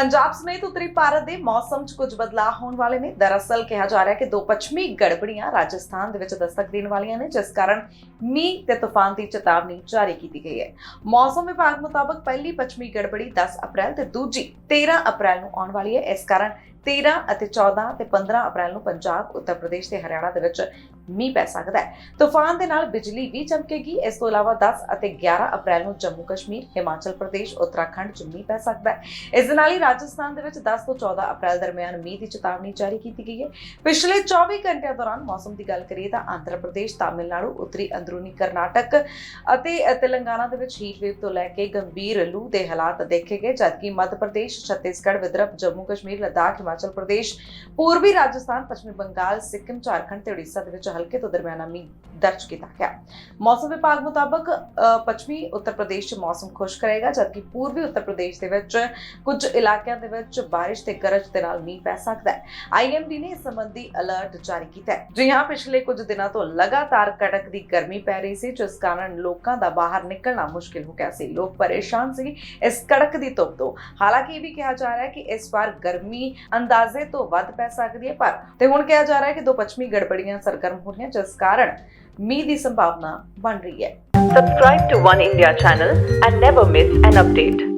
ਪੰਜਾਬ ਸਮੇਤ ਉੱਤਰੀ ਭਾਰਤ ਦੇ ਮੌਸਮ 'ਚ ਕੁਝ ਬਦਲਾਅ ਹੋਣ ਵਾਲੇ ਨੇ। ਦਰਅਸਲ ਕਿਹਾ ਜਾ ਰਿਹਾ ਕਿ ਦੋ ਪੱਛਮੀ ਗੜਬੜੀਆਂ ਰਾਜਸਥਾਨ ਦੇ ਵਿੱਚ ਦਸਤਕ ਦੇਣ ਵਾਲੀਆਂ ਨੇ, ਜਿਸ ਕਾਰਨ ਮੀਂਹ ਤੇ ਤੂਫਾਨ ਦੀ ਚੇਤਾਵਨੀ ਜਾਰੀ ਕੀਤੀ ਗਈ ਹੈ। ਮੌਸਮ ਵਿਭਾਗ ਮੁਤਾਬਕ ਪਹਿਲੀ ਪੱਛਮੀ ਗੜਬੜੀ 10 ਅਪ੍ਰੈਲ ਤੇ ਦੂਜੀ 13 ਅਪ੍ਰੈਲ ਨੂੰ ਆਉਣ ਵਾਲੀ ਹੈ। ਇਸ ਕਾਰਨ 13 ਅਤੇ 14 ਤੇ 15 ਅਪ੍ਰੈਲ ਨੂੰ ਪੰਜਾਬ, ਉੱਤਰ ਪ੍ਰਦੇਸ਼ ਤੇ ਹਰਿਆਣਾ ਦੇ ਵਿੱਚ ਮੀਂਹ ਪੈ ਸਕਦਾ ਹੈ। ਤੂਫਾਨ ਦੇ ਨਾਲ ਬਿਜਲੀ ਵੀ ਚਮਕੇਗੀ। ਇਸ ਤੋਂ ਇਲਾਵਾ 10 ਅਤੇ 11 ਅਪ੍ਰੈਲ ਨੂੰ ਜੰਮੂ ਕਸ਼ਮੀਰ, ਹਿਮਾਚਲ ਪ੍ਰਦੇਸ਼, ਉੱਤਰਾਖੰਡ 'ਚ ਮੀਂਹ ਪੈ ਸਕਦਾ ਹੈ। ਇਸ ਦੇ ਨਾਲ ਹੀ ਰਾਜਸਥਾਨ ਦੇ ਵਿੱਚ 10 ਤੋਂ 14 ਅਪ੍ਰੈਲ ਦਰਮਿਆਨ ਮੀਂਹ ਦੀ ਚੇਤਾਵਨੀ ਜਾਰੀ ਕੀਤੀ ਗਈ ਹੈ। ਪਿਛਲੇ 24 ਘੰਟਿਆਂ ਦੌਰਾਨ ਮੌਸਮ ਦੀ ਗੱਲ ਕਰੀਏ ਤਾਂ ਆਂਧਰਾ ਪ੍ਰਦੇਸ਼, ਤਾਮਿਲਨਾਡੂ, ਉੱਤਰੀ ਅੰਦਰੂਨੀ ਕਰਨਾਟਕ ਅਤੇ ਤੇਲੰਗਾਨਾ ਦੇ ਵਿੱਚ ਹੀਟ ਵੇਵ ਤੋਂ ਲੈ ਕੇ ਗੰਭੀਰ ਲੂ ਦੇ ਹਾਲਾਤ ਦੇਖੇ ਗਏ, ਜਦਕਿ ਮੱਧ ਪ੍ਰਦੇਸ਼, ਛੱਤੀਸਗੜ੍ਹ, ਵਿਦਰਭ, ਜੰਮੂ ਕਸ਼ਮੀਰ, ਲਦਾਖ ਹਿਮਾਚਲ ਪ੍ਰਦੇਸ਼, ਪੂਰਬੀ ਰਾਜਸਥਾਨ, ਪੱਛਮੀ ਬੰਗਾਲ, ਸਿੱਕਮ, ਝਾਰਖੰਡ ਤੇ ਉੜੀਸਾ ਦੇ ਵਿੱਚ ਹਲਕੇ ਤੋਂ ਦਰਮਿਆਨਾ ਮੀਂਹ ਦਰਜ ਕੀਤਾ ਗਿਆ। ਮੌਸਮ ਵਿਭਾਗ ਮੁਤਾਬਕ ਪੱਛਮੀ ਉੱਤਰ ਪ੍ਰਦੇਸ਼ 'ਚ ਮੌਸਮ ਖੁਸ਼ਕ ਰਹੇਗਾ, ਜਦਕਿ ਪੂਰਬੀ ਉੱਤਰ ਪ੍ਰਦੇਸ਼ ਦੇ ਵਿੱਚ ਕੁਝ ਇਲਾਕਿਆਂ ਦੇ ਵਿੱਚ ਬਾਰਿਸ਼ ਤੇ ਗਰਜ ਦੇ ਨਾਲ ਮੀਂਹ ਪੈ ਸਕਦਾ ਹੈ। ਆਈਐਮਡੀ ਨੇ ਇਸ ਸੰਬੰਧੀ ਅਲਰਟ ਜਾਰੀ ਕੀਤਾ ਹੈ। ਜੀ ਹਾਂ, ਪਿਛਲੇ ਕੁਝ ਦਿਨਾਂ ਤੋਂ ਲਗਾਤਾਰ ਕੜਕ ਦੀ ਗਰਮੀ ਪੈ ਰਹੀ ਸੀ, ਜਿਸ ਕਾਰਨ ਲੋਕਾਂ ਦਾ ਬਾਹਰ ਨਿਕਲਣਾ ਮੁਸ਼ਕਿਲ ਹੋ ਗਿਆ ਸੀ। ਲੋਕ ਪਰੇਸ਼ਾਨ ਸੀ ਇਸ ਕੜਕ ਦੀ ਧੁੱਪ ਤੋਂ। ਹਾਲਾਂਕਿ ਇਹ ਵੀ ਕਿਹਾ ਜਾ ਰਿਹਾ ਹੈ ਕਿ ਇਸ ਵਾਰ ਗਰਮੀ ਅੰਦਾਜ਼ੇ ਤੋਂ ਵੱਧ ਪੈ ਸਕਦੀ ਹੈ ਪਰ ਤੇ ਹੁਣ ਕਿਹਾ ਜਾ ਰਿਹਾ ਹੈ ਕਿ ਦੋ ਪੱਛਮੀ ਗੜਬੜੀਆਂ ਸਰਗਰਮ ਹੋ ਰਹੀਆਂ ਜਿਸ ਕਾਰਨ ਮੀਂਹ ਦੀ ਸੰਭਾਵਨਾ ਬਣ ਰਹੀ ਹੈ Subscribe to One India channel and never miss an update.